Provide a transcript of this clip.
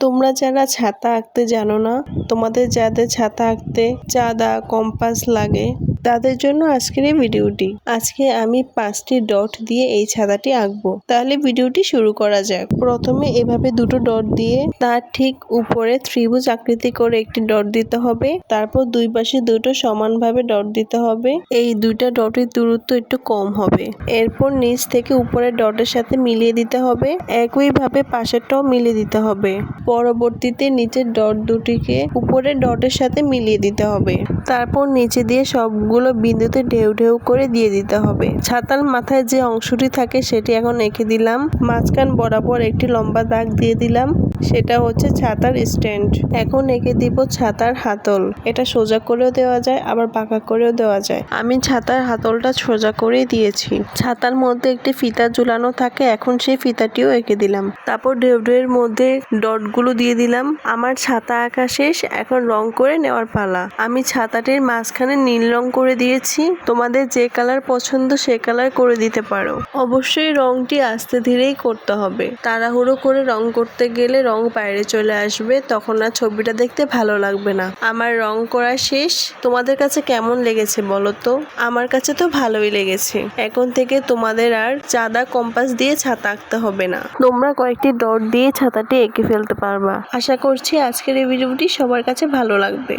তোমরা যারা ছাতা আঁকতে জানো না তোমাদের যাদের ছাতা আঁকতে চাঁদা কম্পাস লাগে তাদের জন্য আজকের এই ভিডিওটি। আজকে আমি পাঁচটি ডট দিয়ে এই ছাতাটি আঁকবো। তাহলে ভিডিওটি শুরু করা যাক। প্রথমে এভাবে দুটো ডট দিয়ে তার ঠিক উপরে ত্রিভুজ আকৃতি করে একটি ডট দিতে হবে। তারপর দুই পাশে দুটো সমানভাবে ডট দিতে হবে। এই দুইটা ডটের দূরত্ব একটু কম হবে। এরপর নিচ থেকে উপরের ডটের সাথে মিলিয়ে দিতে হবে। একইভাবে পাশেরটাও মিলিয়ে দিতে হবে। পরবর্তীতে নিচের ডট দুটিকে উপরের ডটের সাথে মিলিয়ে দিতে হবে। তারপর নিচে দিয়ে সবগুলো বিন্দুতে ঢেউ ঢেউ করে দিয়ে দিতে হবে। ছাতার মাথায় যে অংশটি থাকে সেটি এখন এঁকে দিলাম। মাঝখান বরাবর একটি লম্বা দাগ দিয়ে দিলাম। সেটা হচ্ছে ছাতার স্ট্যান্ড। এখন এঁকে দিব ছাতার হাতল। এটা সোজা করেও দেওয়া যায়, আবার বাঁকা করেও দেওয়া যায়। আমি ছাতার হাতলটা সোজা করে দিয়েছি। ছাতার মধ্যে একটি ফিতা ঝুলানো থাকে, এখন সেই ফিতাটিও এঁকে দিলাম। তারপর ঢেউ ঢেউয়ের মধ্যে ডটগুলো দিয়ে দিলাম। আমার ছাতা আঁকা শেষ, এখন রং করে নেওয়ার পালা। আমি ছাতাটির মাঝখানে নীল রং করে দিয়েছি। তোমাদের যে কালার পছন্দ সে কালার করে দিতে পারো। অবশ্যই রংটি আস্তে ধীরেই করতে হবে। তাড়াহুড়ো করে রং করতে গেলে রং বাইরে চলে আসবে, তখন আর ছবিটা দেখতে ভালো লাগবে না। আমার রং করা শেষ। তোমাদের কাছে কেমন লেগেছে বলো তো? আমার কাছে তো ভালোই লেগেছে। এখন থেকে তোমাদের আর চাঁদা কম্পাস দিয়ে ছাতা আঁকতে হবে না। তোমরা কয়েকটি ডট দিয়ে ছাতাটি এঁকে ফেলতে পারবা। আশা করছি আজকের এই ভিডিওটি সবার কাছে ভালো লাগবে।